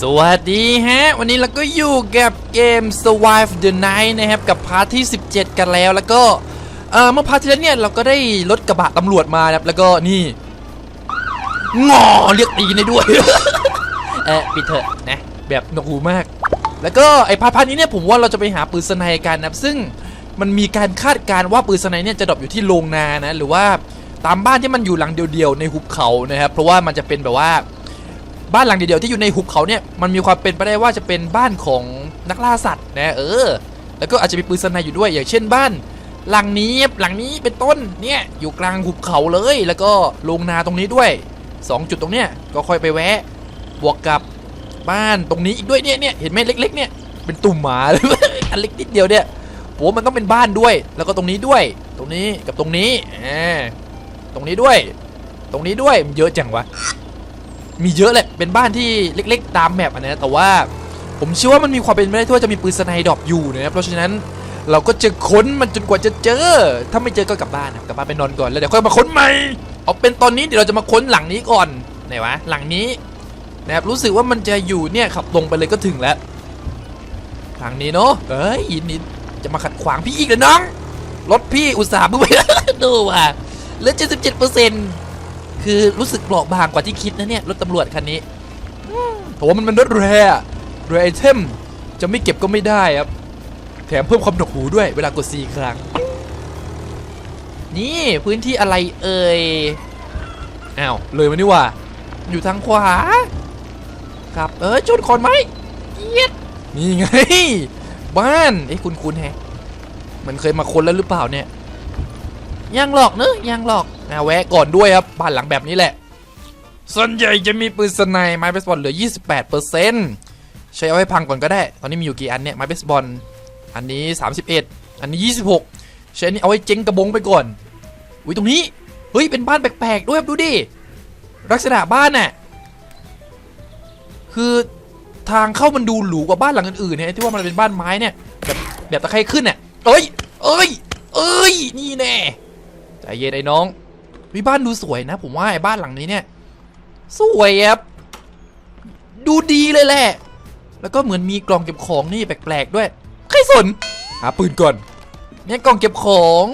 สวัสดีฮะ วันนี้เราก็อยู่กับเกม Survive the Night นะครับ กับพาร์ทที่ 17 กันแล้วแล้วก็เมื่อพาร์ทที่แล้วเนี่ย เราก็ได้รถกระบะตำรวจมาครับ แล้วก็นี่งอเรียกตีได้ด้วย เออปิดเถอะนะ แบบหนกหูมาก แล้วก็ไอ้พาร์ทพาร์ทนี้เนี่ยผมว่าเราจะไปหาปืนสไนกันนะครับ ซึ่งมันมีการคาดการณ์ว่าปืนสไนเนี่ยจะดรอปอยู่ที่โรงนานะ หรือว่าตามบ้านที่มันอยู่หลังเดียวๆในหุบเขานะครับ เพราะว่ามันจะเป็นแบบว่า บ้านหลังเดียวๆที่อยู่ในหุบเขาเนี่ยมันมีความเป็นไปได้ว่าจะเป็นบ้านของนักล่าสัตว์นะเออ แล้วก็อาจจะมีปืนสไนอยู่ด้วยอย่างเช่นบ้าน หลังนี้หลังนี้เป็นต้นเนี่ยอยู่กลางหุบเขาเลย แล้วก็โรงนาตรงนี้ด้วยสองจุดตรงเนี้ยก็ค่อยไปแวะ บวกกับบ้านตรงนี้อีกด้วยเนี่ยเนี่ยเห็นไหมเล็ก ๆ เนี่ยเป็นตุ่มหมาเลยอันเล็กนิดเดียวเนี่ยผมว่ามันต้องเป็นบ้านด้วย แล้วก็ตรงนี้ด้วย ตรงนี้กับตรงนี้อ่าตรงนี้ด้วย ตรงนี้ด้วยมันเยอะจังวะ มีเยอะแหละ เป็นบ้านที่เล็ก ๆ ตามแมปอะนะแต่ว่าผมเชื่อว่ามันมีความเป็นไปได้ที่ว่าจะมีปืนสไนด์ดอปอยู่นะครับ เพราะฉะนั้นเราก็จะค้นมันจนกว่าจะเจอ ถ้าไม่เจอก็กลับบ้านนะกลับบ้านไปนอนก่อนแล้วเดี๋ยวค่อยมาค้นใหม่ เอาเป็นตอนนี้เดี๋ยวเราจะมาค้นหลังนี้ก่อนไหนวะ หลังนี้นะครับรู้สึกว่ามันจะอยู่เนี่ยขับตรงไปเลยก็ถึงแล้วทางนี้เนาะเอ้ยนี่จะมาขัดขวางพี่อีกเหรอน้อง รถพี่อุตส่าห์มึงไปดูว่ะเหลือ77เปอร์เซ็นต์ คือรู้สึกเปราะบางกว่าที่คิดนะเนี่ยรถตำรวจคันนี้โถมันเป็นรถแรร์แรไอเทมจะไม่เก็บก็ไม่ได้ครับ แถมเพิ่มความหนวกหูด้วยเวลากด 4 ครั้ง นี่พื้นที่อะไรเอ่ยอ้าวเลยมานี่ว่า อยู่ทางขวา ครับ เออชนคนไหมเอียดนี่ไง บ้านเอ้คุณคุณแฮะ มันเคยมาคนแล้วหรือเปล่าเนี่ยยังหลอกเนอะยังหลอก นะแวะก่อนด้วยครับบ้านหลังแบบนี้แหละ ส่วนใหญ่จะมีปืนสไนไม้เบสบอลเหลือ 28%ใช้เอาให้พังก่อนก็ได้ ตอนนี้มีอยู่กี่อันเนี่ยไม้เบสบอลอันนี้ 31 อันนี้ 26 ใช้อันนี้เอาไว้เจ๊งกระบงไปก่อนอุ้ยตรงนี้เฮ้ยเป็นบ้านแปลกๆด้วยครับดูดิลักษณะบ้านน่ะคือทางเข้ามันดูหรูกว่าบ้านหลังอื่นๆเนี่ยที่ว่ามันเป็นบ้านไม้เนี่ยแบบแบบตะไคร่ขึ้นเนี่ยเอ้ย เอ้ย เอ้ย นี่แน่ ใจเย็นไอ้น้อง วิบ้านดูสวยนะ ผมว่าไอ้บ้านหลังนี้เนี่ย สวยครับดูดีเลยแหละ แล้วก็เหมือนมีกล่องเก็บของนี่แปลกๆด้วย ใครสน หาปืนก่อน เนี่ยกล่องเก็บของ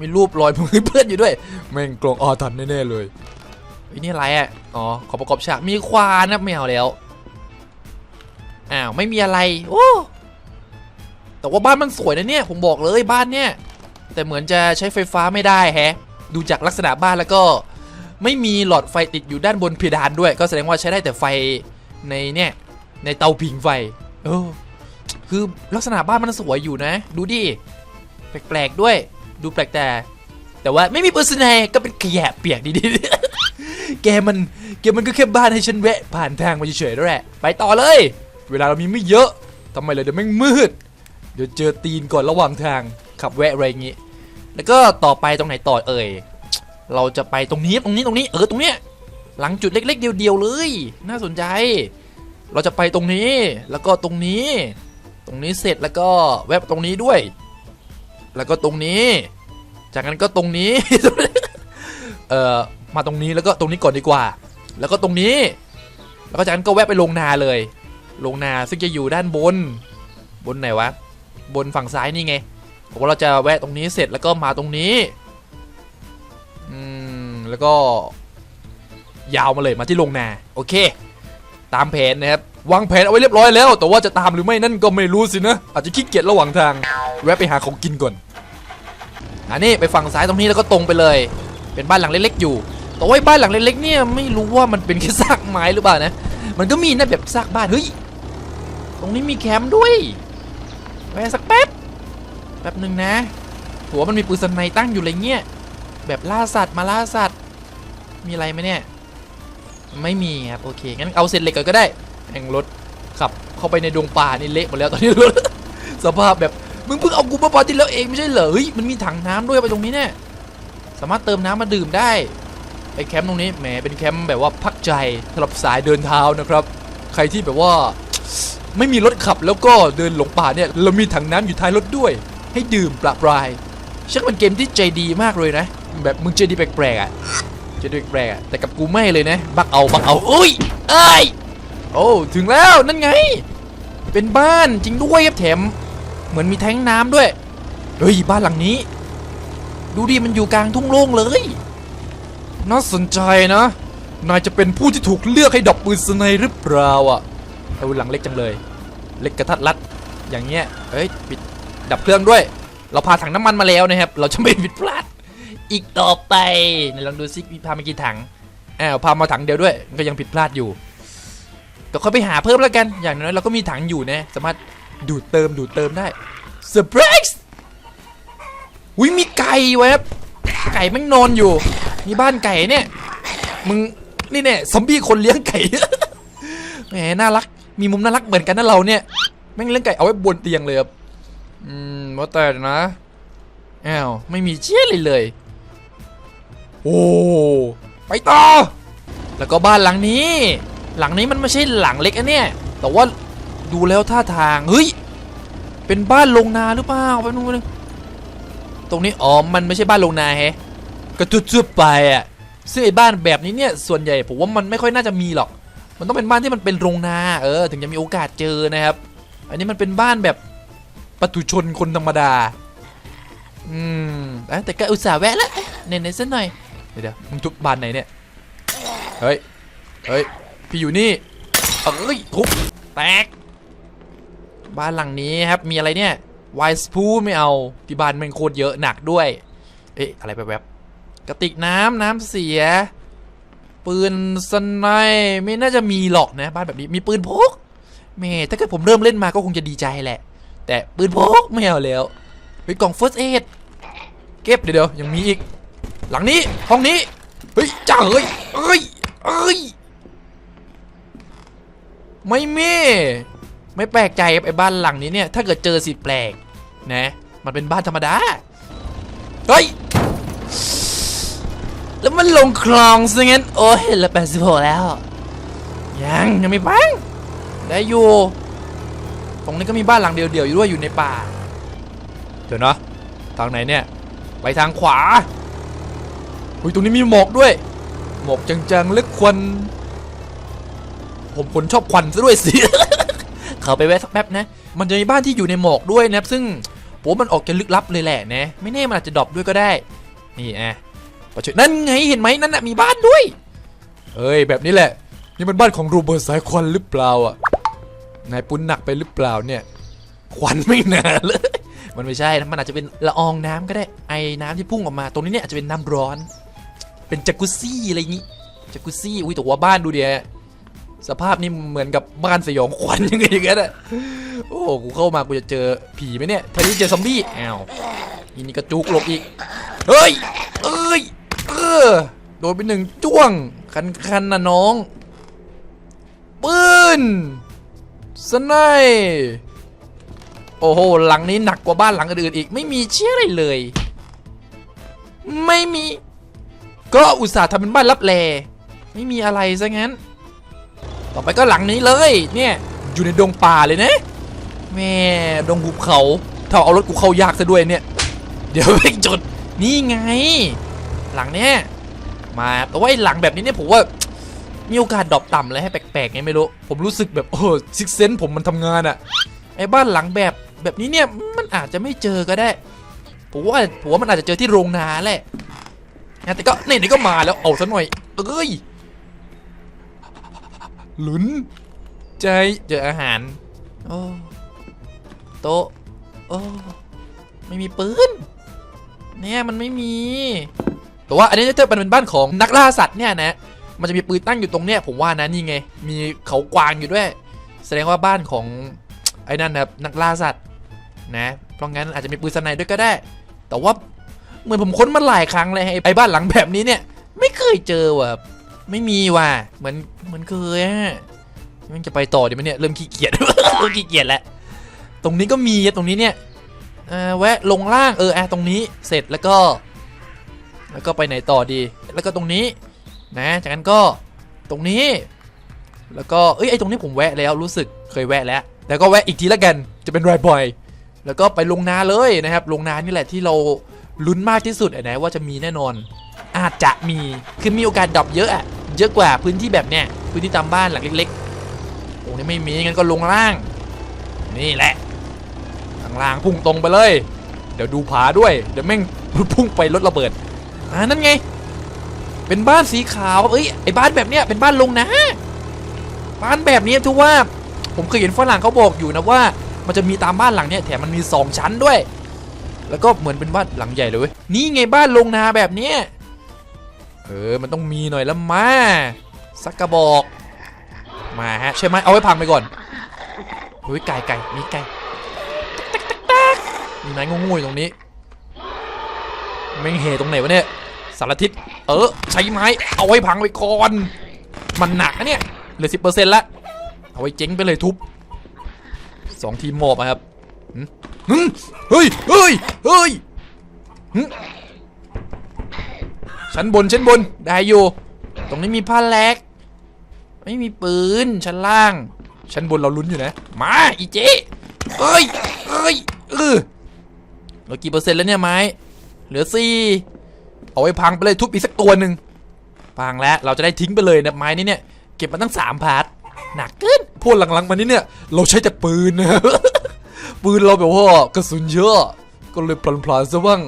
มีรูปรอยมือเพื่อนอยู่ด้วย แม่งกล่องอาถรรพ์แน่ๆเลยไอ้นี่อะไรอะ อ๋อ ขอประกอบฉาก มีควานนะไม่เอาแล้ว อ้าว ไม่มีอะไร โอ้ แต่ว่าบ้านมันสวยนะเนี่ย ผมบอกเลยบ้านเนี่ย แต่เหมือนจะใช้ไฟฟ้าไม่ได้แฮะ ดูจากลักษณะบ้านแล้วก็ไม่มีหลอดไฟติดอยู่ด้านบนเพดานด้วย ก็แสดงว่าใช้ได้แต่ไฟในเนี่ยในเตาผิงไฟเออคือลักษณะบ้านมันสวยอยู่นะ ดูดิแปลกๆด้วย ดูแปลกแต่ แต่ว่าไม่มีเปอร์เซ็นต์ก็เป็นขยะเปียกดีๆแกมันแกมันก็แค่บ้านให้ฉันแวะผ่านทางมาเฉยๆแล้วแหละไปต่อเลย เวลาเรามีไม่เยอะทำไมเลยเดี๋ยวแม่งมืด เดี๋ยวเจอตีนก่อนระหว่างทางขับแวะอะไรอย่างงี้ แล้วก็ต่อไปตรงไหนต่อเอ่ย เราจะไปตรงนี้ตรงนี้ตรงนี้เออตรงเนี้ยหลังจุดเล็ก ๆ เดียวๆเลย น่าสนใจ เราจะไปตรงนี้แล้วก็ตรงนี้ ตรงนี้เสร็จแล้วก็แวะตรงนี้ด้วย แล้วก็ตรงนี้ จากนั้นก็ตรงนี้ เอ่อมาตรงนี้แล้วก็ตรงนี้ก่อนดีกว่า แล้วก็ตรงนี้ แล้วก็จากนั้นก็แวะไปลงนาเลย ลงนาซึ่งจะอยู่ด้านบน บนไหนวะ บนฝั่งซ้ายนี่ไง ผมว่าเราจะแวะตรงนี้เสร็จแล้วก็มาตรงนี้ อืม แล้วก็ ยาวมาเลยมาที่ลงนาโอเค ตามแผนนะครับวางแผนเอาไว้เรียบร้อยแล้ว แต่ว่าจะตามหรือไม่นั่นก็ไม่รู้สินะ อาจจะขี้เกียจระหว่างทาง แวะไปหาของกินก่อน อันนี้ไปฝั่งซ้ายตรงนี้แล้วก็ตรงไปเลย เป็นบ้านหลังเล็กๆอยู่ แต่ว่าบ้านหลังเล็กๆเนี่ยไม่รู้ว่ามันเป็นแค่ซากไม้หรือเปล่านะ มันก็มีนะแบบซากบ้านเฮ้ย ตรงนี้มีแคมป์ด้วยแวะสักแป๊บ แป๊บหนึ่งนะหัวมันมีปืนสไนตั้งอยู่เลยเงี้ยแบบล่าสัตว์มาล่าสัตว์ มีอะไรไหมเนี่ย ไม่มีครับโอเคงั้นเอาเศษเหล็กก่อนก็ได้แห่งรถขับ เข้าไปในดงป่านี่เละหมดแล้วตอนนี้รถสภาพแบบมึงเพิ่งเอากูมาพอที่แล้วเองไม่ใช่เหรอเฮ้ยมันมีถังน้ำด้วยไปตรงนี้เนี่ยสามารถเติมน้ำมาดื่มได้ไอ้แคมป์ตรงนี้แหมเป็นแคมป์แบบว่าพักใจสำหรับสายเดินเท้านะครับ ใครที่แบบว่าไม่มีรถขับแล้วก็เดินหลงป่าเนี่ยเรามีถังน้ำอยู่ท้ายรถด้วย ให้ดื่มปลาปลายช่างเป็นเกมที่ใจดีมากเลยนะ แบบมึงใจดีแปลกๆอะใจดีแปลกๆอะแต่กับกูไม่เลยนะ บักเอาบักเอาอุ้ยเอ้ยโอ้ถึงแล้วนั่นไง เป็นบ้านจริงด้วยครับแถม เหมือนมีแท้งน้ำด้วยเฮ้ยบ้านหลังนี้ ดูดิมันอยู่กลางทุ่งโล่งเลยน่าสนใจนะนายจะเป็นผู้ที่ถูกเลือกให้ดับปืนสไนหรือเปล่าอะเอาหลังเล็กจังเลย เล็กกระทัดรัดอย่างเงี้ยเอ้ยปิด ดับเครื่องด้วย เราพาถังน้ำมันมาแล้วนะครับ เราจะไม่ผิดพลาดอีกต่อไปไหนลองดูซิพามากี่ถังอ้าวพามาถังเดียวด้วย ก็ยังผิดพลาดอยู่ก็ค่อยไปหาเพิ่มแล้วกัน อย่างน้อยเราก็มีถังอยู่นะสามารถดูดเติมดูดเติมได้เซอร์ไพรส์อุ้ยมีไก่เว็บไก่แม่งนอนอยู่มีบ้านไก่เนี่ยมึงนี่เนี่ยซอมบี้คนเลี้ยงไก่แหมน่ารักมีมุมน่ารักเหมือนกันนะเราเนี่ยแม่งเลี้ยงไก่เอาไว้บนเตียงเลยครับ อืมว่าแต่นะอ้าวไม่มีเชี่ยเลยเลย โอ้ ไปต่อ แล้วก็บ้านหลังนี้ หลังนี้มันไม่ใช่หลังเล็กอะเนี่ย แต่ว่าดูแล้วท่าทาง เฮ้ย เป็นบ้านลงนาหรือเปล่าไปนึงแป๊บนึงตรงนี้ อ๋อ มันไม่ใช่บ้านลงนาแฮะก็ทั่วๆไปอะ ซึ่งไอ้บ้านแบบนี้เนี่ย ส่วนใหญ่ผมว่ามันไม่ค่อยน่าจะมีหรอก มันต้องเป็นบ้านที่มันเป็นโรงนา เออ ถึงจะมีโอกาสเจอนะครับ อันนี้มันเป็นบ้านแบบ ปตุชนคนธรรมดา อืมแต่ก็อุตส่าห์แวะแล้วเน้นๆสักหน่อย เดี๋ยวมึงทุบบานไหนเนี่ย เฮ้ย เฮ้ย พี่อยู่นี่เอ้ยทุบแตก บ้านหลังนี้ครับ มีอะไรเนี่ย ไวส์พูไม่เอา ที่บ้านมันโคตรเยอะหนักด้วย เอ๊ะ อะไรแวบกระติกน้ำน้ำเสีย ปืนสไนป์ไม่น่าจะมีหรอกนะ บ้านแบบนี้ มีปืนพกแม่ถ้าเกิดผมเริ่มเล่นมาก็คงจะดีใจแหละ แต่ปืนพกไม่เอาแล้วเฮ้ยกล่อง first aid เก็บเดี๋ยวเดียวยังมีอีก หลังนี้ห้องนี้เฮ้ยจ้าเอ้ยเอ้ยเอ้ยไม่มีไม่แปลกใจไอ้บ้านหลังนี้เนี่ยถ้าเกิดเจอสิแปลกนะมันเป็นบ้านธรรมดาเฮ้ยแล้วมันลงคลองซะงั้นโอ้ยเหละแปดสิบหกแล้ว ยังยังไม่ปังได้อยู่ ตรงนี้ก็มีบ้านหลังเดียวๆอยู่ด้วยอยู่ในป่าเดี๋ยวนะทางไหนเนี่ยไปทางขวาอุ้ยตรงนี้มีหมอกด้วย หมอกจางๆเล็กควันผมคนชอบควันซะด้วยสิเขาไปแวะสักแป๊บนะ มันจะมีบ้านที่อยู่ในหมอกด้วยนะครับซึ่งผมว่ามันออกจะลึกลับเลยแหละนะ ไม่แน่มันอาจจะดรอปด้วยก็ได้ นี่อะประชดนั่นไงเห็นไหมนั่นน่ะมีบ้านด้วย เอ้ยแบบนี้แหละ นี่มันบ้านของโรเบิร์ตสายควันหรือเปล่าอะ นายปุ้นหนักไปหรือเปล่าเนี่ยควันไม่หนาเลย มันไม่ใช่นะมันอาจจะเป็นละอองน้ำก็ได้ไอ้น้ำที่พุ่งออกมา ตรงนี้เนี่ยอาจจะเป็นน้ำร้อน เป็นจักรุซี่อะไรอย่างงี้จักรุซี่อุ้ยแต่ว่าบ้านดูเดียสภาพนี่เหมือนกับบ้านสยองขวัญยังไงอย่างเงี้ยอะโอ้กูเข้ามากูจะเจอผีไหมเนี่ยแทนที่เจอซอมบี้อ้าวอีนี่กระจุกหลบอีกเฮ้ยเอ้ยเออโดนไปหนึ่งจ้วงคันคันๆนะน้องปืน สนป์โอ้โห หลังนี้หนักกว่าบ้านหลังอื่นอีก ไม่มีเชี่ยอะไรเลย ไม่มี ก็อุตส่าห์ทำเป็นบ้านรับแลไม่มีอะไรซะงั้น ต่อไปก็หลังนี้เลย เนี่ย อยู่ในดงป่าเลยนะ แม่ดงหุบเขาถ้าเอารถกูเข้ายากซะด้วยเนี่ย เดี๋ยวไปจุด นี่ไง หลังเนี้ย มาแต่ว่าไอ้หลังแบบนี้เนี่ยผมว่า มีโอกาสดรอปต่ำเลยให้แปลกๆไงไม่รู้ ผมรู้สึกแบบโอ้ซิกเซนผมมันทำงานอะไอ้บ้านหลังแบบแบบนี้เนี่ยมันอาจจะไม่เจอก็ได้ผมว่าผมว่ามันอาจจะเจอที่โรงนาแหละแต่ก็นี่นี่ก็มาแล้วเอาซะหน่อยเอ้ยลุ้นใจเจออาหารโอ้โต๊ะโอ้ไม่มีปืนเนี่ยมันไม่มีแต่ว่าอันนี้ถ้ามันเป็นบ้านของนักล่าสัตว์เนี่ยนะ มันจะมีปืนตั้งอยู่ตรงเนี้ยผมว่านะนี่ไง มีเขากวางอยู่ด้วย แสดงว่าบ้านของไอ้นั่นนะครับนักล่าสัตว์นะ เพราะงั้นอาจจะมีปืนสไนด์ด้วยก็ได้ แต่ว่าเหมือนผมค้นมาหลายครั้งเลยไอ้บ้านหลังแบบนี้เนี่ยไม่เคยเจอว่ะไม่มีว่ะเหมือนเหมือนเคยอะมันจะไปต่อดีไหมเนี่ยเริ่มขี้เกียจ เริ่มขี้เกียจแล้วตรงนี้ก็มีตรงนี้เนี่ยแวะลงล่างเอออะตรงนี้เสร็จแล้วก็ แล้วก็ไปไหนต่อดี แล้วก็ตรงนี้ นะ จากนั้นก็ตรงนี้ แล้วก็เอ้ยไอตรงนี้ผมแวะแล้วรู้สึกเคยแวะแล้ว แล้วก็แวะอีกทีละกันจะเป็นรายบ่อย แล้วก็ไปลงนาเลยนะครับ ลงนานี่แหละที่เราลุ้นมากที่สุดนะว่าจะมีแน่นอน อาจจะมีคือมีโอกาสดรอปเยอะอะเยอะกว่าพื้นที่แบบเนี้ยพื้นที่ตามบ้านหลังเล็กๆตรงนี้ไม่มีงั้นก็ลงล่าง นี่แหละข้างล่างพุ่งตรงไปเลย เดี๋ยวดูผาด้วย เดี๋ยวแม่งพุ่งไปรถระเบิดอ่านั่นไง เป็นบ้านสีขาวเอ้ยไอ้บ้านแบบเนี้ยเป็นบ้านลงนะบ้านแบบนี้ทุกว่าผมเคยเห็นฝรั่งเขาบอกอยู่นะว่า มันจะมีตามบ้านหลังเนี้ยแถมมันมีสองชั้นด้วย แล้วก็เหมือนเป็นบ้านหลังใหญ่เลยนี่ไงบ้านลงนาแบบเนี้ยเออมันต้องมีหน่อยละมาสักกระบอกมาฮะใช่ไหมเอาไว้พังไปก่อนเฮ้ยไก่ไก่มีไก่ตักตักตักมีไม้งูๆอยู่ตรงนี้แม่งเหตรงไหนวะเนี่ย สารทิศเออ ใช้ไม้ เอาไว้พังไปก่อน มันหนักนะเนี่ยเหลือสิบเปอร์เซ็นต์ละเอาไว้เจ๊งไปเลยทุบสองทีมหมอบครับหึหึเฮ้ยเฮ้ยเฮ้ยชั้นบนชั้นบนได้อยู่ ตรงนี้มีผ้าแลกไม่มีปืนชั้นล่าง ชั้นบนเราลุ้นอยู่นะ มาอีเจ๊เอ้ยเอ้ยเออเหลือกี่เปอร์เซ็นต์แล้วเนี่ยไม้ เหลือสี่ เอาไว้พังไปเลยทุบอีกสักตัวหนึ่งพังแล้วเราจะได้ทิ้งไปเลยนะไม้นี้เนี่ยเก็บมาตั้งสามพาร์ทหนักเกินพวกหลังๆมานี้เนี่ย เราใช้แต่ปืนนะปืนเราแบบว่ากระสุนเยอะ ก็เลยพลันๆซะบ้าง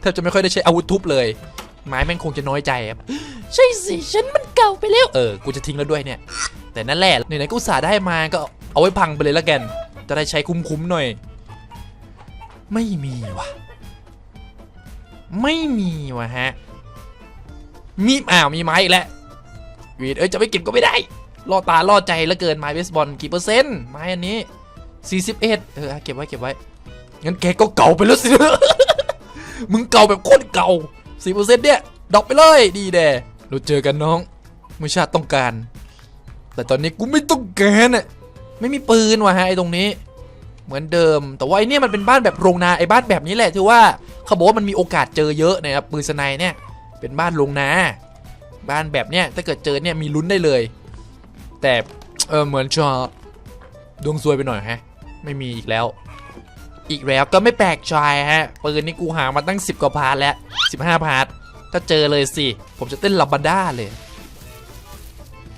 แทบจะไม่ค่อยได้ใช้อาวุธทุบเลย ไม้แม่งคงจะน้อยใจครับใช่สิฉันมันเก่าไปแล้วเออกูจะทิ้งแล้วด้วยเนี่ย แต่นั่นแหละไหนๆกูอุตสาได้มาก็เอาไว้พังไปเลยละกัน จะได้ใช้คุ้มๆหน่อย ไม่มีว่ะ ไม่มีว่ะฮะ มีอ้าวมีไม้อีกแล้ววีดเอ้ยจะไม่เก็บก็ไม่ได้ล่อตาล่อใจเหลือเกินไม้เบสบอลกี่เปอร์เซ็นต์ไม้อันนี้ 41 เออเก็บไว้เก็บไว้งั้นแกก็เก่าไปแล้วสิ มึงเก่าแบบโคตรเก่า 4%เนี่ยดรอกไปเลยดีแด่เราเจอกันน้องเมื่อชาติต้องการ แต่ตอนนี้กูไม่ต้องการอะไม่มีปืนว่ะฮะไอ้ตรงนี้ เหมือนเดิมแต่ว่าไอ้นี่มันเป็นบ้านแบบโรงนาไอ้บ้านแบบนี้แหละที่ว่า เขาบอกว่ามันมีโอกาสเจอเยอะนะครับปืนสไนเนี่ยเป็นบ้านโรงนาบ้านแบบเนี้ยถ้าเกิดเจอเนี่ยมีลุ้นได้เลย แต่เออเหมือนจะดวงซวยไปหน่อยฮะ ไม่มีอีกแล้ว อีกแล้วก็ไม่แปลกใจฮะปืนนี่กูหามาตั้ง 10 กว่าพาร์ทแล้ว 15 พาร์ทถ้าเจอเลยสิ ผมจะเต้นลับบันด้าเลย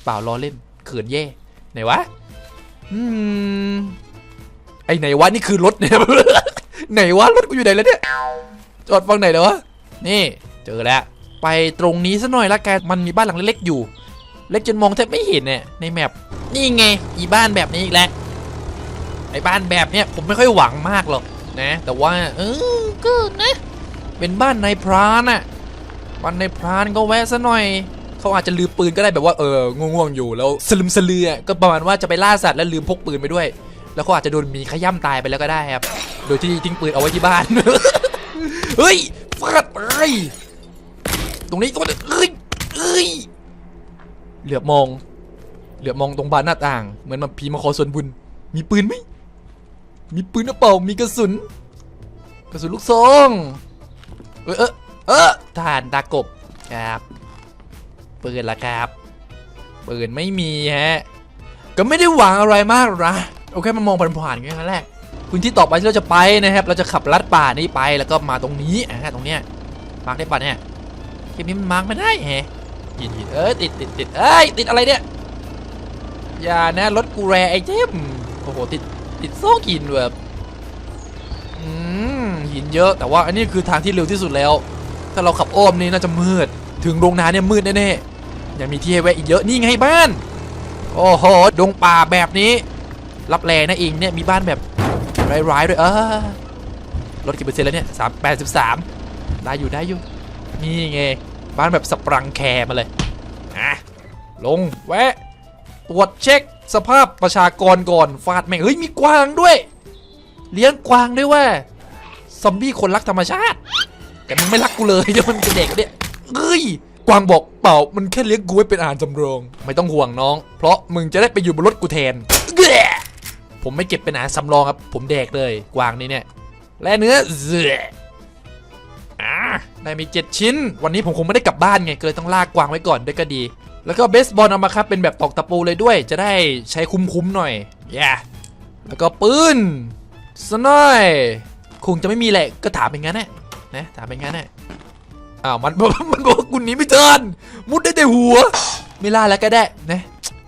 เปล่าล้อเล่นเขินแย่ไหนวะอืมไอไหนวะนี่คือรถเนี่ยไหนวะรถกูอยู่ไหนแล้วเนี่ย จอดฟังไหนแล้วะนี่ เจอแล้ว ไปตรงนี้ซะหน่อยละกันมันมีบ้านหลังเล็กๆอยู่ เล็กจนมองแทบไม่เห็นเนี่ยในแมปนี่ไงอีบ้านแบบนี้อีกแล้วไอ้บ้านแบบเนี้ยผมไม่ค่อยหวังมากหรอกนะ แต่ว่า เออก็นะเป็นบ้านนายพรานอะบ้านนายพรานก็แวะซะหน่อยเขาอาจจะลืมปืนก็ได้แบบว่าเออง่วงๆอยู่แล้วสลึมสลือก็ประมาณว่าจะไปล่าสัตว์แล้วลืมพกปืนไปด้วย แล้วเขาอาจจะโดนมีขย้ำตายไปแล้วก็ได้ครับ โดยที่ทิ้งปืนเอาไว้ที่บ้าน เฮ้ยฟาดไปตรงนี้ตรงนี้เอ้ยเอ้ยเหลือบมอง เหลือบมองตรงบานหน้าต่าง เหมือนมาพีมาขอส่วนบุญ มีปืนไหมมีปืนหรือเปล่า มีกระสุน กระสุนลูกซองเออเออเออทหารตากบครับปืนละครับปืนไม่มีฮะ ก็ไม่ได้หวังอะไรมากหรอกนะ โอเค มันมองผ่านๆแค่นั้นแหละ พื้นที่ต่อไปที่เราจะไปนะครับ เราจะขับลัดป่านี้ไปแล้วก็มาตรงนี้อ่าตรงเนี้ยมาร์กได้ป่ะเนี่ยคลิปนี้มันมาร์กไม่ได้แฮะหินหินเอ้ยติดติดติดเอ้ยติดอะไรเนี่ยอย่านะรถกูแรไอเทมโอ้โหติดติดโซ่หินแบบอืมหินเยอะแต่ว่าอันนี้คือทางที่เร็วที่สุดแล้ว ถ้าเราขับอ้อมนี่น่าจะมืด ถึงโรงนาเนี่ยมืดแน่ๆยังมีที่ให้แวะอีกเยอะนี่ไงบ้าน โอ้โหดงป่าแบบนี้ รับแรงนะเองเนี่ยมีบ้านแบบ ร้ายๆด้วยเออรถกี่เปอร์เซ็นต์แล้วเนี่ยสามแปดสิบสามได้อยู่ได้อยู่นี่ไงบ้านแบบสปรังแคร์มาเลยอะลงแวะตรวจเช็คสภาพประชากรก่อนฟาดแม่งเฮ้ยมีกวางด้วย เลี้ยงกวางด้วยว่าซอมบี้คนรักธรรมชาติ แต่มึงไม่รักกูเลยเดี๋ยวมันเป็นเด็กเนี่ยเอ้ยกวางบอกเปล่ามันแค่เลี้ยงกูไว้เป็นอาหารจำรองไม่ต้องห่วงน้อง เพราะมึงจะได้ไปอยู่บนรถกูแทน ผมไม่เก็บเป็นอาหารสำรองครับผมแดกเลยกวางนี่เนี่ยและเนื้อเสืออ่าได้มี 7 ชิ้น วันนี้ผมคงไม่ได้กลับบ้านไงก็เลยต้องลากกวางไว้ก่อนด้วยก็ดี แล้วก็เบสบอลเอามาครับเป็นแบบตอกตะปูเลยด้วย จะได้ใช้คุ้มๆหน่อยแย่แล้วก็ปืนสนอยคงจะไม่มีแหละก็ถามเป็นงั้นแหละนะถามเป็นงั้นแหละอ้าวมันมันบอกว่ากุนนี้ไม่เทินมุดได้แต่หัว ไม่ล่าแล้วก็ได้นะ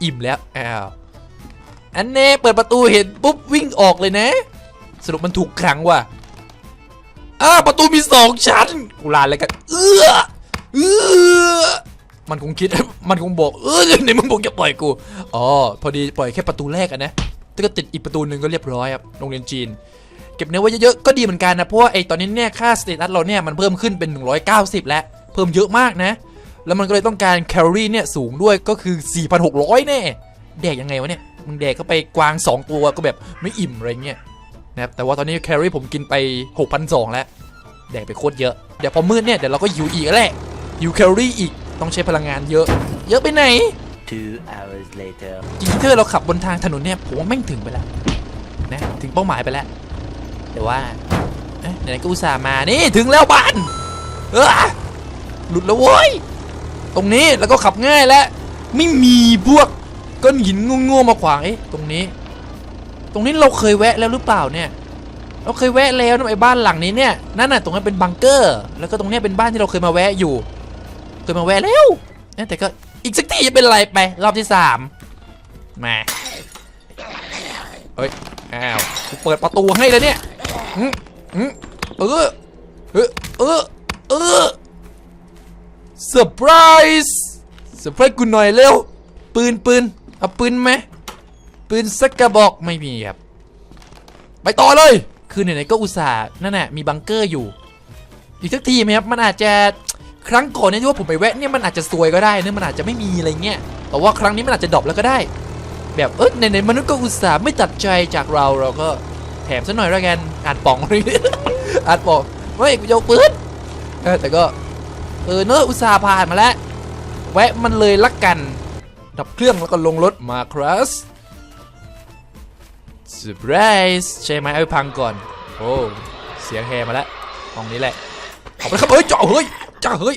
อิ่มแล้วอ้าว อันแน่เปิดประตูเห็นปุ๊บวิ่งออกเลยนะ สรุปมันถูกขังว่ะอ้าประตูมีสองชั้นกูลาเลยกันเอื้อเอื้อมันคงคิดมันคงบอกเออในมึงบอกจะปล่อยกูอ๋อพอดีปล่อยแค่ประตูแรกอะนะถ้าก็ติดอีกประตูหนึ่งก็เรียบร้อยครับโรงเรียนจีน เก็บเนื้อไว้เยอะๆก็ดีเหมือนกันนะเพราะว่าไอ้ตอนนี้เนี่ยค่าสเตตัสเราเนี่ยมันเพิ่มขึ้นเป็น 190 แล้วเพิ่มเยอะมากนะ แล้วมันก็เลยต้องการแคลอรี่เนี่ยสูงด้วยก็คือ 4,600 แน่แดกยังไงวะเนี่ย มึงแดกเข้าไปกวาง 2 ตัวก็แบบไม่อิ่มอะไรเงี้ยนะครับแต่ว่าตอนนี้แคลอรี่ผมกินไป 6,200 แล้ว แดกไปโคตรเยอะ เดี๋ยวพอมืดเนี่ย เดี๋ยวเราก็หิวอีกแล้วแหละหิวแคลอรี่อีกต้องใช้พลังงานเยอะ เยอะไปไหน Two hours later. จริงๆถ้าเกิดเราขับบนทางถนนเนี่ยผมว่าแม่งถึงไปแล้วนะถึงเป้าหมายไปแล้ว แต่ว่าเอ๊ะไหนๆก็อุตส่าห์มานี่ถึงแล้วบ้านเออหลุดแล้วเว้ย ตรงนี้แล้วก็ขับง่ายแล้ว ไม่มีพวก ก้อนหินโง่ๆมาขวางเอ๊ะตรงนี้ ตรงนี้เราเคยแวะแล้วหรือเปล่าเนี่ย เราเคยแวะแล้วนะไอ้บ้านหลังนี้เนี่ยนั่นน่ะตรงนั้นเป็นบังเกอร์ แล้วก็ตรงนี้เป็นบ้านที่เราเคยมาแวะอยู่ เคยมาแวะแล้วเอ๊ะแต่ก็อีกสักทีจะเป็นไรไปรอบที่สามมาเฮ้ยอ้าวกูเปิดประตูให้แล้วเนี่ยอืมอืมเออเออเออเออเซอร์ไพรส์เซอร์ไพรส์กูหน่อยเร็วปืนปืน เอาปืนไหมปืนสักกระบอกไม่มีครับ ไปต่อเลย คือไหนๆก็อุตส่าห์นั่นน่ะมีบังเกอร์อยู่ อีกสักทีไหมครับ มันอาจจะครั้งก่อนเนี่ยที่ว่าผมไปแวะเนี่ยมันอาจจะซวยก็ได้เนี่ยมันอาจจะไม่มีอะไรเงี้ย แต่ว่าครั้งนี้มันอาจจะดรอปแล้วก็ได้ แบบเออไหนๆมนุษย์ก็อุตส่าห์ไม่ตัดใจจากเราเราก็แถมซะหน่อยล้วกันอาจป่องเลยอาจป่องเฮ้ยกูจะเอาปืนแต่ก็เออเนอะอุตส่าห์ผ่านมาแล้ว แวะมันเลยละกัน ดับเครื่องแล้วก็ลงรถมาครัสเซอร์ไพรส์ใช่ไหมเอาไปพังก่อน โอ้เสียงแฮมาแล้วห้องนี้แหละเอาไปครับเฮ้ยเจาะเฮ้ยเจ้าเฮ้ย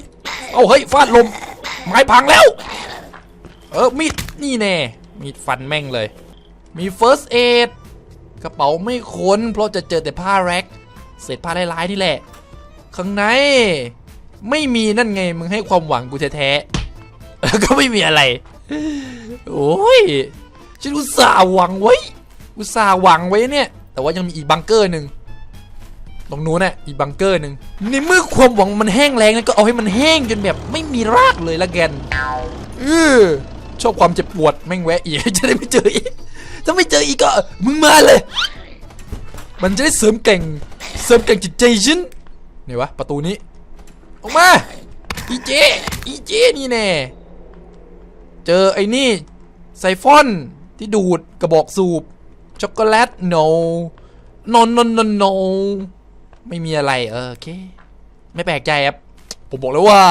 เอาเฮ้ยฟาดลมไม้พังแล้ว เออมีดนี่แน่มีดฟันแม่งเลย มี first aid กระเป๋าไม่ค้น เพราะจะเจอแต่ผ้าแร็กเศษผ้าลายๆนี่แหละ ข้างใน ไม่มีนั่นไงมึงให้ความหวังกูแท้ๆแล้วก็ไม่มีอะไร โอ้ยฉันอุตส่าห์หวังไว้ อุตส่าห์หวังไว้เนี่ย แต่ว่ายังมีอีกบังเกอร์หนึ่งตรงนู้นน่ะอีกบังเกอร์หนึ่งในเมื่อความหวังมันแห้งแล้งแล้วก็เอาให้มันแห้งจนแบบไม่มีรากเลยละแกนเออชอบความเจ็บปวดแม่งแวะอีกจะได้ไม่เจออีกถ้าไม่เจออีกก็มึงมาเลย มันจะได้เสริมแก่งเสริมแก่งจิตใจฉันไหนวะประตูนี้ออกมาอีเจอีเจนี่แน่ เจอไอ้นี่ไซฟอนที่ดูดกระบอกสูบ ช็อกโกแลต no no no no no ไม่มีอะไรเออโอเค ไม่แปลกใจครับผมบอกเลยว่า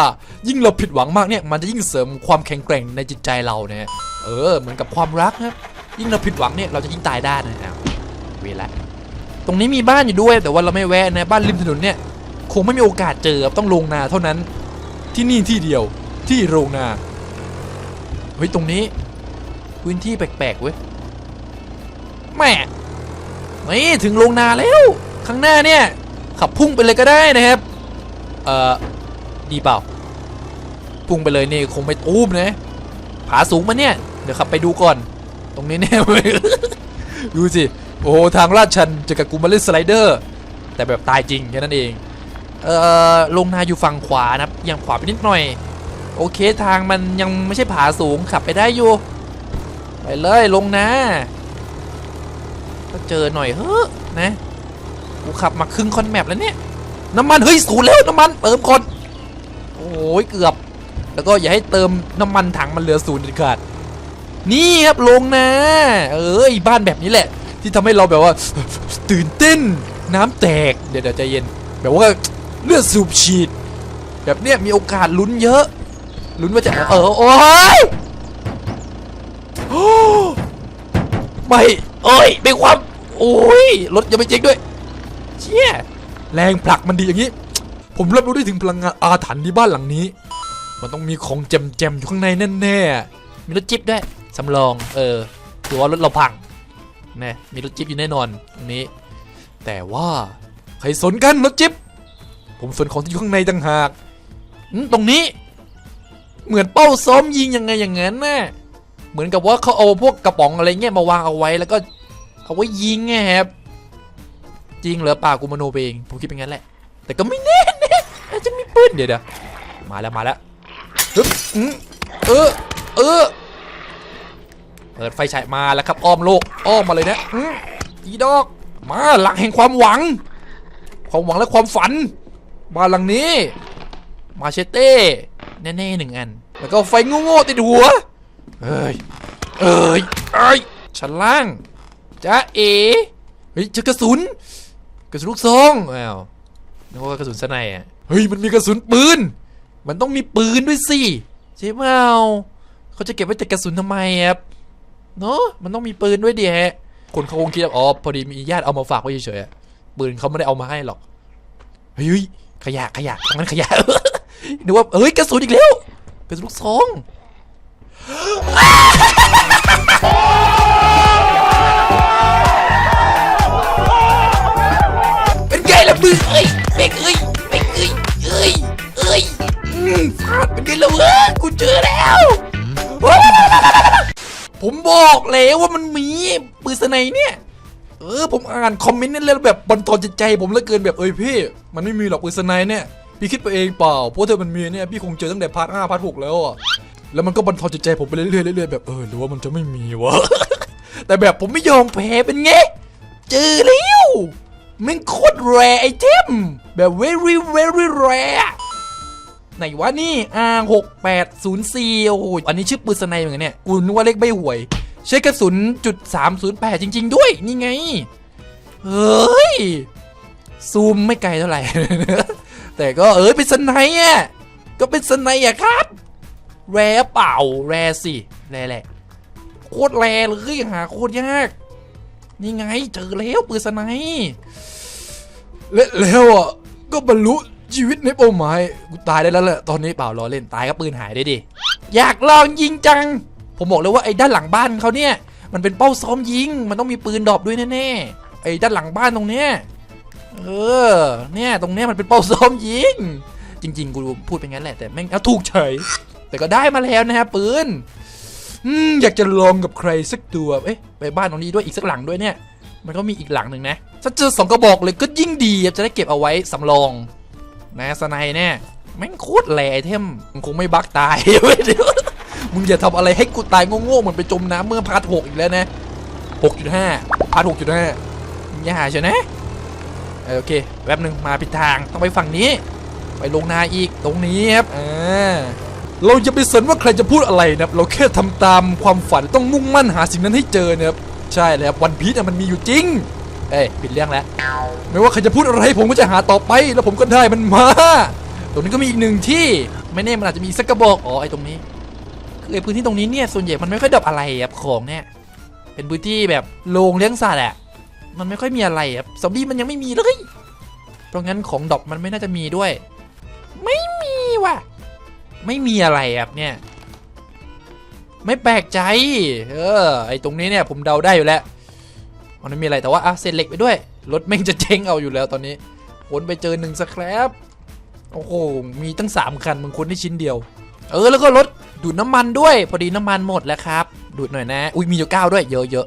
ยิ่งเราผิดหวังมากเนี่ยมันจะยิ่งเสริมความแข็งแกร่งในจิตใจเราเนี่ยเออเหมือนกับความรักครับยิ่งเราผิดหวังเนี่ยเราจะยิ่งตายได้นะครับเวลาตรงนี้มีบ้านอยู่ด้วยแต่ว่าเราไม่แวะนะบ้านริมถนนเนี่ยคงไม่มีโอกาสเจอครับต้องลงนาเท่านั้นที่นี่ที่เดียวที่โรงนา ฮ้ย ตรงนี้ พื้นที่แปลกๆเว้ย แม่นี่ถึงโรงนาแล้ว ข้างหน้าเนี่ย ขับพุ่งไปเลยก็ได้นะครับ เอ่อ ดีเปล่า พุ่งไปเลยนี่คงไม่ตูมนะผาสูงมาเนี่ย เดี๋ยวขับไปดูก่อน ตรงนี้เนี่ยดูสิ โอ้ทางลาดชันเจอกับกูมาเล่นสไลเดอร์ แต่แบบตายจริงแค่นั้นเอง เอ่อ ลงนาอยู่ฝั่งขวานะครับย่างขวาไปนิดหน่อย โอเคทางมันยังไม่ใช่ผาสูงขับไปได้อยู่ ไปเลยลงนาก็เจอหน่อยเฮ้อนะ กูขับมาครึ่งคอนแมปแล้วเนี่ยน้ำมันเฮ้ยสูญแล้วน้ำมันเติมก่อนโอ้ยเกือบ แล้วก็อย่าให้เติมน้ำมันถังมันเหลือศูนย์เด็ดขาดนี่ครับลงนะ เอ้ยบ้านแบบนี้แหละ ที่ทำให้เราแบบว่า ตื่นเต้น น้ำแตกเดี๋ยวเดี๋ยวใจเย็น แบบว่าเลือดสูบฉีด แบบเนี้ยมีโอกาสลุ้นเยอะ ลุ้นว่าจะ เออ โอ้ยโอ้ไม่ เอ้ยเป็นความ โอ้ย รถยังไม่เจ๊งด้วย เชี่ย แรงผลักมันดีอย่างนี้ ผมรับรู้ได้ถึงพลังงานอาถรรพ์ที่บ้านหลังนี้ มันต้องมีของแจมๆอยู่ข้างในแน่ๆ มีรถจิ๊บด้วย สำรอง เออถือว่ารถเราพังนะมีรถจิ๊บอยู่แน่นอนตรงนี้ แต่ว่าใครสนกันรถจิ๊บผมสนของที่อยู่ข้างในต่างหาก ตรงนี้ เหมือนเป้าซ้อมยิงยังไงอย่างนั้นน่ะเหมือนกับว่าเขาเอาพวกกระป๋องอะไรเงี้ยมาวางเอาไว้แล้วก็เอาไว้ยิงไงครับจริงเหรอป่ากูมโนเองผมคิดเป็นงั้นแหละ แต่ก็ไม่แน่นะอาจจะมีปืนเดี๋ยวเดี๋ยวมาแล้วมาแล้วฮึบเออเออเปิดไฟฉายมาแล้วครับอ้อมโลกอ้อมมาเลยนะอีดอกมาหลักแห่งความหวัง ความหวังและความฝันบ้านหลังนี้ มาเชเต้ แน่ๆหนึ่งอัน แล้วก็ไฟโง่ๆติดหัวเอ้ย เอ้ยเอ้ยชั้นล่างจ้าเอเฮ้ยเจอกระสุน กระสุนลูกซองอ้าวนึกว่ากระสุนสไนด์อะเฮ้ยมันมีกระสุนปืน มันต้องมีปืนด้วยสิใช่เปล่าเขาจะเก็บไว้แต่กระสุนทำไมครับเนอะมันต้องมีปืนด้วยดิฮะคนเขาคงคิดว่าอ๋อพอดีมีญาติเอามาฝากไว้เฉยๆอะปืนเขาไม่ได้เอามาให้หรอกเฮ้ยขยะขยะงั้นขยะ นึกว่าเอ้ยกระสุนอีกแล้วกระสุนลูกซองเป็นไงล่ะมึงเอ้ยเบกเอ้ยเบกเอ้ยเอ้ยเอ้ยอืมฟาดเป็นไงล่ะเว้ยกูเจอแล้ว ผมบอกแล้วว่ามันมีปืนสไนเนี่ยเออผมอ่านคอมเมนต์นั่นแล้วแบบบันทอนจิตใจผมเหลือเกินแบบเอ้ยพี่ มันไม่มีหรอกปืนสไนเนี่ย พี่คิดไปเองเปล่าเพราะเธอมันมีเนี่ยพี่คงเจอตั้งแต่พาร์ทห้าพาร์ทหกแล้วอะแล้วมันก็บันทอนจิตใจผมไปเรื่อยๆเรื่อยๆแบบเออหรือว่ามันจะไม่มีวะแต่แบบผมไม่ยอมแพ้เป็นไงเจอแล้วมันโคตรแรไอเทมแบบ very very rare ไหนวะนี่อ่าหกแปดศูนย์สี่โอ้โหอันนี้ชื่อปืนสไนเหมือนกันเนี่ยกูนึกว่าเลขใบหวย ใช้กระสุนจุดสามศูนย์แปดจริง ๆ ด้วย นี่ไง เฮ้ย ซูมไม่ไกลเท่าไหร่ แต่ก็เออเป็นสไนอะก็เป็นสไนอะครับ แรเปล่าแรสิแรแหละโคตรแรเลยหาโคตรยากนี่ไงเจอแล้วปืนสไนและแล้วอะก็บรรลุชีวิตในเป้าหมายกูตายได้แล้วแหละตอนนี้เปล่ารอเล่นตายก็ปืนหายได้ดิอยากลองยิงจัง ผมบอกเลยว่าไอ้ด้านหลังบ้านเขาเนี่ย มันเป็นเป้าซ้อมยิง มันต้องมีปืนดอปด้วยแน่ๆไอ้ด้านหลังบ้านตรงเนี้ย เออ เนี่ย ตรงเนี้ยมันเป็นเป้าซ้อมยิง จริง ๆ กูพูดเป็นงั้นแหละ แต่แม่งเอาถูกเฉย แต่ก็ได้มาแล้วนะฮะปืน อืม อยากจะลองกับใครสักตัว เอ๊ะ ไปบ้านตรงนี้ด้วยอีกสักหลังด้วยเนี่ย มันก็มีอีกหลังหนึ่งนะ ถ้าเจอสองกระบอกเลยก็ยิ่งดีจะได้เก็บเอาไว้สำรอง นะสไนเนี่ยแม่งโคตรแหล่ไอเทมมึงคงไม่บักตายเว้ยเดี๋ยวมึงอย่าทำอะไรให้กูตายโง่ๆเหมือนไปจมน้ำเมื่อพาร์ทหกอีกแล้วนะหกจุดห้าพาร์ทหกจุดห้าอย่าเชียวนะ เออโอเคแป๊บหนึ่งมาผิดทางต้องไปฝั่งนี้ ไปลงนาอีกตรงนี้ครับอ่าเราจะไปสนว่าใครจะพูดอะไรนะครับเราแค่ทำตามความฝันต้องมุ่งมั่นหาสิ่งนั้นให้เจอนะครับใช่แล้ววันพีชมันมีอยู่จริงเอ้ยปิดเรื่องแล้วไม่ว่าใครจะพูดอะไรผมก็จะหาต่อไป แล้วผมก็ได้มันมา ตรงนี้ก็มีอีกหนึ่งที่ไม่แน่มันอาจจะมีสักกระบอกอ๋อไอตรงนี้คือไอพื้นที่ตรงนี้เนี่ยส่วนใหญ่มันไม่ค่อยดรอปอะไรครับของเนี่ยเป็นพื้นที่แบบโรงเลี้ยงสัตว์อะ มันไม่ค่อยมีอะไรครับซอมบี้มันยังไม่มีเลย เพราะงั้นของดอปมันไม่น่าจะมีด้วย ไม่มีว่ะ ไม่มีอะไรครับเนี่ย ไม่แปลกใจ เออ ไอตรงนี้เนี่ยผมเดาได้อยู่แล้ว มันไม่มีอะไรแต่ว่าอะเศษเหล็กไปด้วย รถแม่งจะเจ๊งเอาอยู่แล้วตอนนี้วนไปเจอหนึ่งสครับโอ้โห มีตั้งสามคันมึงค้นได้ชิ้นเดียว เออ แล้วก็รถดูดน้ำมันด้วย พอดีน้ำมันหมดแล้วครับ ดูดหน่อยนะ อุ้ยมีอยู่เก้าด้วย เยอะเยอะ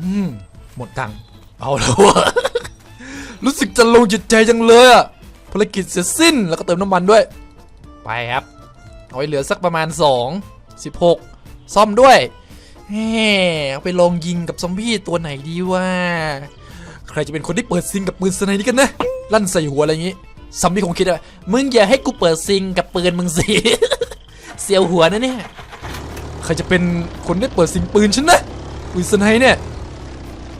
อืมหมดตังค์เอาแล้ววะรู้สึกจะลงจิตใจจังเลยอะภารกิจเสร็จสิ้นแล้วก็เติมน้ำมันด้วย ไปครับ เอาไว้เหลือสักประมาณ 2 16 ซ่อมด้วยแหมเอาไปลองยิงกับซอมบี้ตัวไหนดีวะใครจะเป็นคนที่เปิดซิงกับปืนสไนนี้กันนะ ลั่นใส่หัวอะไรอย่างงี้ซอมบี้คงคิดว่ามึงอย่าให้กูเปิดซิงกับปืนมึงสิ เสียวหัวนะเนี่ย ใครจะเป็นคนได้เปิดซิงปืนฉันนะปืนสไนเนี่ย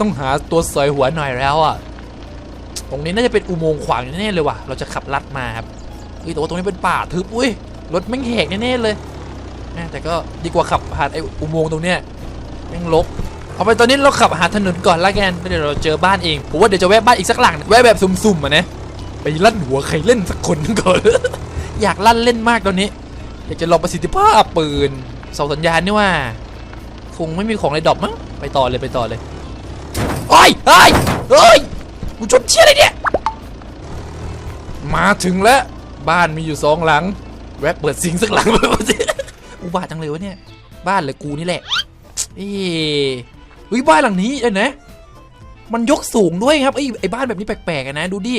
ต้องหาตัวสอยหัวหน่อยแล้วอะ ตรงนี้น่าจะเป็นอุโมงค์ขวางแน่ๆเลยว่ะ เราจะขับลัดมาครับอุ้ยแต่ว่าตรงนี้เป็นป่าทึบอุ้ยรถแม่งแหกแน่ๆเลยนะแต่ก็ดีกว่าขับผ่านไอ้อุโมงค์ตรงเนี้ยแม่งลกเอาไปตอนนี้เราขับหาถนนก่อนละกันเดี๋ยวเราเจอบ้านเองผมว่าเดี๋ยวจะแวะบ้านอีกสักหลังแวะแบบสุ่มๆอะนะไปลั่นหัวใครเล่นสักคนก่อนอยากลั่นเล่นมากตอนนี้อยากจะลองประสิทธิภาพปืนเสาสัญญาณนี่ว่า คงไม่มีของอะไรดรอปมั้งไปต่อเลยไปต่อเลย โอ้ยเฮ้ยเฮ้ยกูชนเชี่ยอะไรเนี่ย มาถึงแล้ว บ้านมีอยู่สองหลัง แวะเปิดซิงค์สักหลังไปสิอุบาทจังเลยวะเนี่ย บ้านเลยกูนี่แหละ เอ้เฮ้ยบ้านหลังนี้เอ้ยนะ มันยกสูงด้วยครับไอ้ไอ้บ้านแบบนี้แปลกๆอะนะ ดูดิ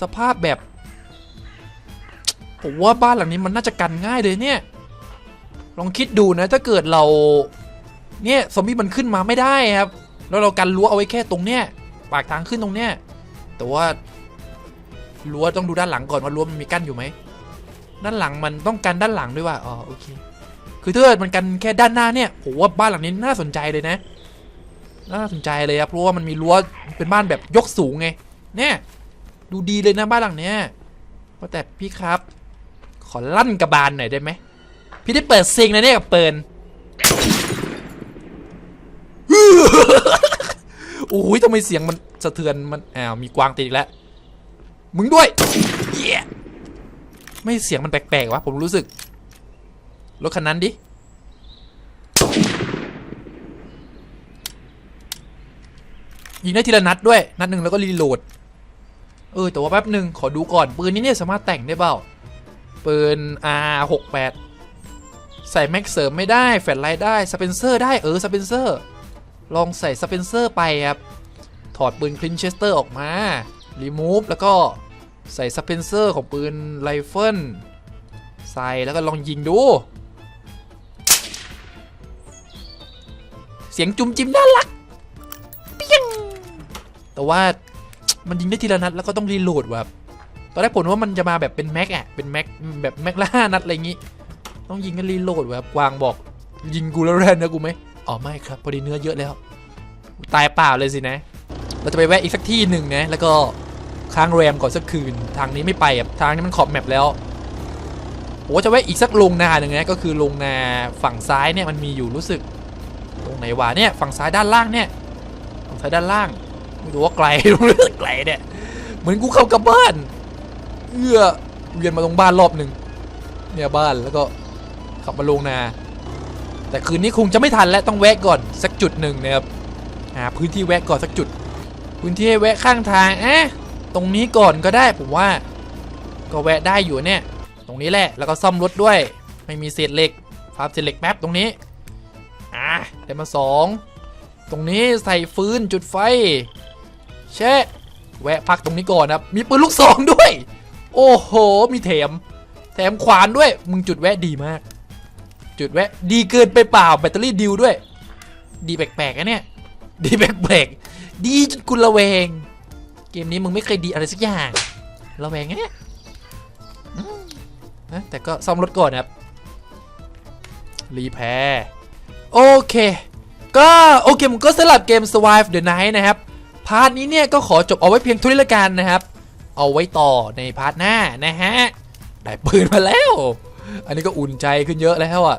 สภาพแบบ ผมว่าบ้านหลังนี้มันน่าจะกันง่ายเลยเนี่ย ลองคิดดูนะ ถ้าเกิดเรา เนี่ยซอมบี้มันขึ้นมาไม่ได้ครับ แล้วเรากันรั้วเอาไว้แค่ตรงเนี้ยปากทางขึ้นตรงเนี้ยแต่ว่ารั้วต้องดูด้านหลังก่อนว่ารั้วมันมีกั้นอยู่ไหมด้านหลังมันต้องกันด้านหลังด้วยว่าอ๋อโอเค คือถ้าเกิดมันกันแค่ด้านหน้าเนี่ยผมว่าบ้านหลังนี้น่าสนใจเลยนะ น่าสนใจเลยครับเพราะว่ามันมีรั้วเป็นบ้านแบบยกสูงไง เนี่ย ดูดีเลยนะบ้านหลังเนี้ยว่าแต่พี่ครับ ขอลั่นกระบาลหน่อยได้ไหมพี่ได้เปิดซิงนะเนี่ยกับเปิล โอ้ยทำไมเสียงมันสะเทือนมันอ้าวมีกวางติดอีกแล้ว มึงด้วยเหี้ยไม่เสียงมันแปลกๆวะผมรู้สึก รถคันนั้นดิยิงได้ทีละนัดด้วย นัดหนึ่งแล้วก็รีโหลด เออ แต่ว่าแป๊บหนึ่งขอดูก่อน ปืนนี้เนี่ยสามารถแต่งได้เปล่า ปืน R68 ใส่แม็กเสริมไม่ได้ แฟลชไลท์ได้ สเปนเซอร์ได้ เออ สเปนเซอร์ ลองใส่สเปนเซอร์ไปครับ ถอดปืนคลินเชสเตอร์ออกมา รีมูฟแล้วก็ใส่สเปนเซอร์ของปืนไรเฟิลใส่แล้วก็ลองยิงดู เสียงจุมจิ้มน่ารักเปียงแต่ว่ามันยิงได้ทีละนัดแล้วก็ต้องรีโหลดแบบตอนแรกผมว่ามันจะมาแบบเป็นแม็กอะเป็นแม็กแบบแม็กละห้านัดอะไรอย่างงี้ ต้องยิงกันรีโหลดแบบกวางบอกยิงกูแล้วแรนนะกูไหม อ๋อไม่ครับพอดีเนื้อเยอะแล้ว ตายเปล่าเลยสินะ เราจะไปแวะอีกสักที่หนึ่งนะ แล้วก็ค้างแรมก่อนสักคืน ทางนี้ไม่ไปทางนี้มันขอบแมปแล้วโอ้จะแวะอีกสักโรงนาหนึ่งนะก็คือโรงนาฝั่งซ้ายเนี่ยมันมีอยู่รู้สึก ตรงไหนวะเนี่ยฝั่งซ้ายด้านล่างเนี่ยฝั่งซ้ายด้านล่างไม่รู้ว่าไกลรู้สึกไกลเนี่ยเหมือนกูเข้ากับบ้านเอื้อเวียนมาตรงบ้านรอบหนึ่งเนี่ยบ้านแล้วก็ขับมาลงนา แต่คืนนี้คงจะไม่ทันแล้วต้องแวะก่อนสักจุดหนึ่งนะครับหาพื้นที่แวะก่อนสักจุด พื้นที่ให้แวะข้างทางเอ๊ะตรงนี้ก่อนก็ได้ผมว่า ก็แวะได้อยู่เนี่ย ตรงนี้แหละแล้วก็ซ่อมรถด้วย ไม่มีเศษเหล็กฟาร์มเศษเหล็กแป๊บตรงนี้อะได้มาสองตรงนี้ใส่ฟืนจุดไฟแช่แวะพักตรงนี้ก่อนนะครับ มีปืนลูกซองด้วย โอ้โห มีแถม แถมขวานด้วย มึงจุดแวะดีมาก จุดแวะ ดีเกินไปเปล่าแบตเตอรี่ดิวด้วย ดีแปลกๆนะเนี่ย ดีแปลกๆดีจนกุละเวง เกมนี้มึงไม่เคยดีอะไรสักอย่างระแวงนะเนี่ยนะแต่ก็ซ่อมรถก่อนนะครับ รีแพร์โอเค ก็โอเคผมก็สลับเกม Survive the Night นะครับ พาร์ทนี้เนี่ยก็ขอจบเอาไว้เพียงเท่านี้ละกันนะครับ เอาไว้ต่อในพาร์ทหน้านะฮะ ได้ปืนมาแล้ว อันนี้ก็อุ่นใจขึ้นเยอะแล้วอะ